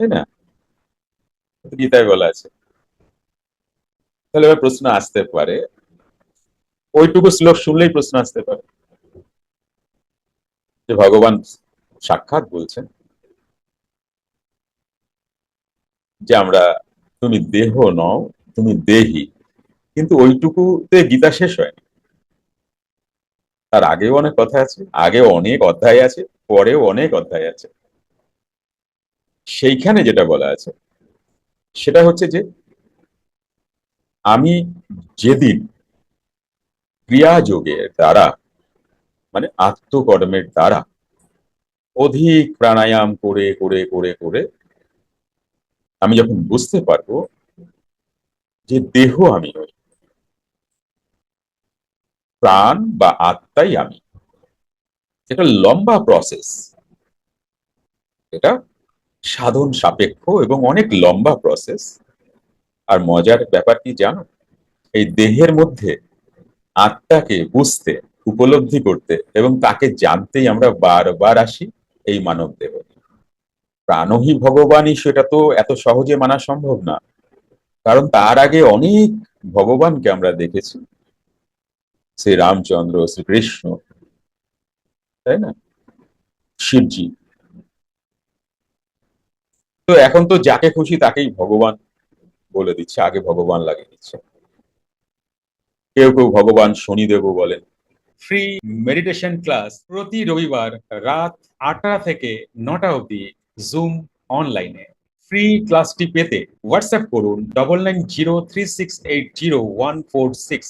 তাই না? গীতায় বলা আছে। তাহলে এবার প্রশ্ন আসতে পারে। ওইটুকু শ্লোক শুনলেই প্রশ্ন আসতে পারে। যে ভগবান সাক্ষাৎ বলছেন যে আমরা, তুমি দেহ নও, তুমি দেহি। কিন্তু ওইটুকুতে গীতা শেষ হয়নি। তার আগেও অনেক কথা আছে আগে অনেক অধ্যায় আছে, পরেও অনেক অধ্যায় আছে। সেইখানে যেটা বলা আছে, সেটা হচ্ছে যে আমি যেদিন ক্রিয়াযোগের দ্বারা মানে আত্মকর্মের দ্বারা অধিক প্রাণায়াম করে করে করে করে আমি যখন বুঝতে পারব যে দেহ আমি নই, প্রাণ বা আত্মাই আমি, এটা লম্বা প্রসেস এটা সাধন সাপেক্ষ এবং অনেক লম্বা প্রসেস আর মজার ব্যাপার কি জানো? এই দেহের মধ্যে আত্মাকে বুঝতে, উপলব্ধি করতে এবং তাকে জানতেই আমরা বারবার আসি এই মানব দেহ প্রাণহী ভগবানই সেটা তো এত সহজে মানা সম্ভব না। কারণ তার আগে অনেক ভগবানকে আমরা দেখেছি। শ্রী রামচন্দ্র শ্রীকৃষ্ণ তাই না? শিবজি তো এখন তো যাকে খুশি তাকেই ভগবান বলে দিচ্ছে, আগে ভগবান লাগিয়ে দিচ্ছে। কেউ কেউ ভগবান শনিদেব বলেন। ফ্রি মেডিটেশন ক্লাস প্রতি রবিবার রাত আটটা থেকে নটা অবধি জুম অনলাইনে ফ্রি ক্লাসটি পেতে হোয়াটসঅ্যাপ করুন double nine zero three six eight zero one four six